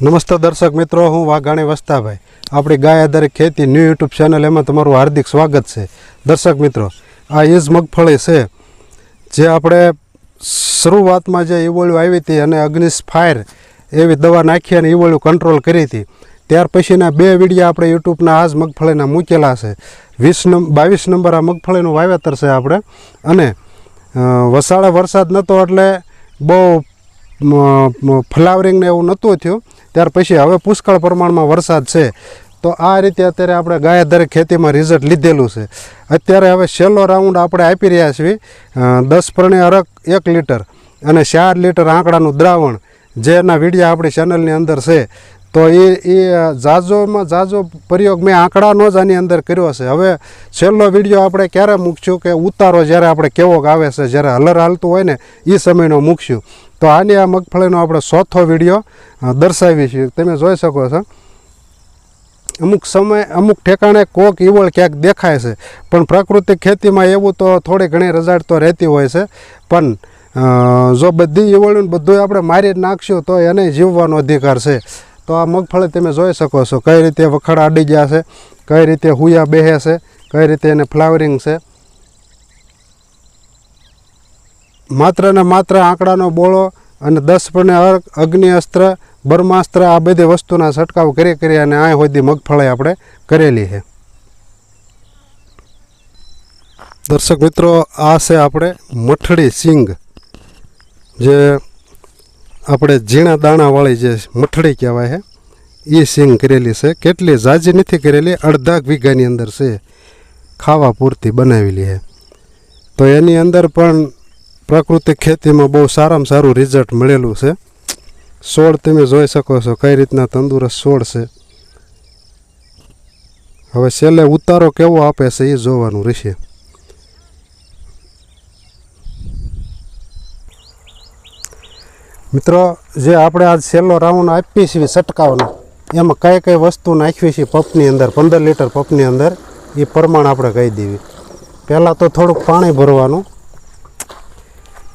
નમસ્તે દર્શક મિત્રો, હું વાઘાણી વસ્તાભાઈ. આપણી ગાય આધારિત ખેતી ન્યૂ યુટ્યુબ ચેનલ એમાં તમારું હાર્દિક સ્વાગત છે. દર્શક મિત્રો, આ ઇઝ મગફળી છે, જે આપણે શરૂઆતમાં જે ઈવોળ્યું આવી હતી અને અગ્નિશ ફાયર એવી દવા નાખી અને ઈવોળ્યું કંટ્રોલ કરી હતી. ત્યાર પછીના બે વિડીયા આપણે યુટ્યુબના આ જ મગફળીના મૂકેલા છે. વીસ નંબર બાવીસ નંબર આ મગફળીનું વાવેતર છે આપણે. અને વસાળે વરસાદ નહોતો એટલે બહુ ફ્લાવરિંગને એવું નહોતું થયું. ત્યાર પછી હવે પુષ્કળ પ્રમાણમાં વરસાદ છે. તો આ રીતે અત્યારે આપણે ગાય દરેક ખેતીમાં રિઝલ્ટ લીધેલું છે. અત્યારે હવે છેલ્લો રાઉન્ડ આપણે આપી રહ્યા છીએ દસ પ્રણે અરક એક લીટર અને ચાર લીટર આંકડાનું દ્રાવણ, જેના વીડિયો આપણી ચેનલની અંદર છે. તો એ એ ઝાઝોમાં જાજો પ્રયોગ મેં આંકડાનો જ આની અંદર કર્યો છે. હવે છેલ્લો વીડિયો આપણે ક્યારે મૂકશું કે ઉતારો જ્યારે આપણે કેવોક આવે છે, જ્યારે હલર હાલતું હોય ને એ સમયનો મૂકશું. તો આની આ મગફળીનો આપણે ચોથો વીડિયો દર્શાવી છીએ. તમે જોઈ શકો છો. અમુક સમય, અમુક ઠેકાણે કોક ઈવળ ક્યાંક દેખાય છે. પણ પ્રાકૃતિક ખેતીમાં એવું તો થોડી ઘણી રજાડ તો રહેતી હોય છે. પણ જો બધી ઈવળું બધું આપણે મારી નાખશું, તો એને જીવવાનો અધિકાર છે. તો આ મગફળી તમે જોઈ શકો છો. કઈ રીતે વખડ આડી ગયા છે, કઈ રીતે હુયા બેહે છે, કઈ રીતે એને ફ્લાવરિંગ છે. માત્ર ને માત્ર આંકડાનો બોળો અને દસ પણ અગ્નિ અસ્ત્ર બ્રહ્માસ્ત્ર આ બધી વસ્તુના છંટકાવ કરી કરી અને આ હોદી મગફળી આપણે કરેલી છે. દર્શક મિત્રો, આ છે આપણે મઠડી સિંગ. જે આપણે ઝીણા દાણાવાળી જે મઠડી કહેવાય છે એ સિંગ કરેલી છે. કેટલી ઝાજી નથી કરેલી, અડધા વીઘાની અંદર છે. ખાવા પૂરતી બનાવેલી છે. તો એની અંદર પણ પ્રાકૃતિક ખેતીમાં બહુ સારામાં સારું રિઝલ્ટ મળેલું છે. છોડ તમે જોઈ શકો છો કઈ રીતના તંદુરસ્ત છોડ છે. હવે છેલ્લે ઉતારો કેવો આપે છે એ જોવાનું રહેશે. મિત્રો, જે આપણે આજ છેલ્લો રાઉન્ડ આપીએ છીએ છટકાવનો, એમાં કઈ કઈ વસ્તુ નાખવી છે પંપની અંદર, પંદર લીટર પંપની અંદર, એ પ્રમાણ આપણે કહી દેવી. પહેલાં તો થોડુંક પાણી ભરવાનું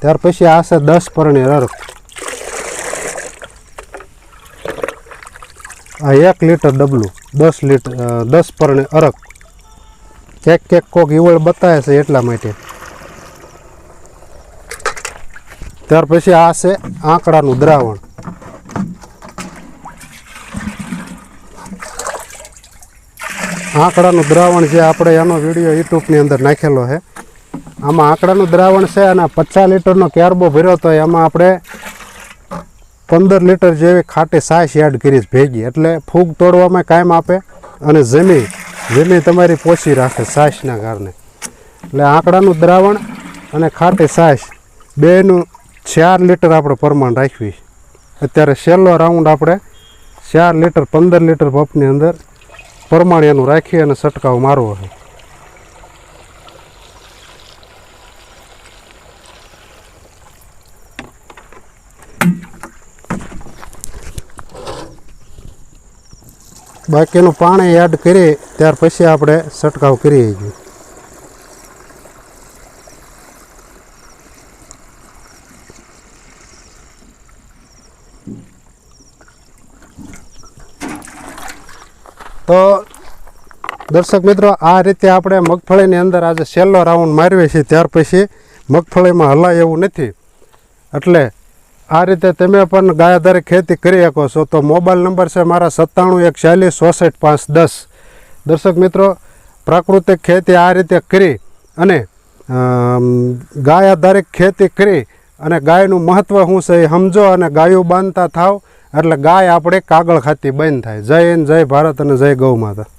ત્યાર પછી આ છે દસ પરણી રર્ક આ એક લીટર ડબલું, દસ લીટર દસ પરણી અરક કેક કેક કોક ઈવળ બતાવે છે એટલા માટે. ત્યાર પછી આ છે આંકડાનું દ્રાવણ. આંકડાનું દ્રાવણ જે આપણે એનો વીડિયો યુટ્યુબની અંદર નાખેલો છે. આમાં આંકડાનું દ્રાવણ છે અને પચાસ લીટરનો ક્યારબો ભર્યો તો એમાં આપણે પંદર લીટર જેવી ખાટી સાસ એડ કરી ભેગી. એટલે ફૂગ તોડવામાં કાયમ આપે અને જમી જમી તમારી પોચી રાખે સાસના કારણે. એટલે આંકડાનું દ્રાવણ અને ખાટી સાસ બેનું ચાર લીટર આપણે પ્રમાણ રાખવી. અત્યારે છેલ્લો રાઉન્ડ આપણે ચાર લીટર, પંદર લીટર પંપની અંદર પ્રમાણ એનું રાખી અને છંટકાવ મારવો છે. બાકીનું પાણી એડ કરી, ત્યાર પછી આપણે છંટકાવ કરીએ છીએ. તો દર્શક મિત્રો, આ રીતે આપણે મગફળીની અંદર આજે છેલ્લો રાઉન્ડ મારવીએ છીએ ત્યાર પછી મગફળીમાં હલાય એવું નથી. એટલે આ રીતે તમે પણ ગાયાધારી ખેતી કરી શકો છો. તો મોબાઈલ નંબર છે મારા સત્તાણું એક ચાલીસ ચોસઠ પાંચ દસ. દર્શક મિત્રો, પ્રાકૃતિક ખેતી આ રીતે કરી અને ગાય આધારિત ખેતી કરી અને ગાયનું મહત્ત્વ શું છે એ સમજો અને ગાયું બાંધતા થાવ. એટલે ગાય આપણે કાગળ ખાતી બંધ થાય. જય હિન્દ, જય ભારત અને જય ગૌ માતા.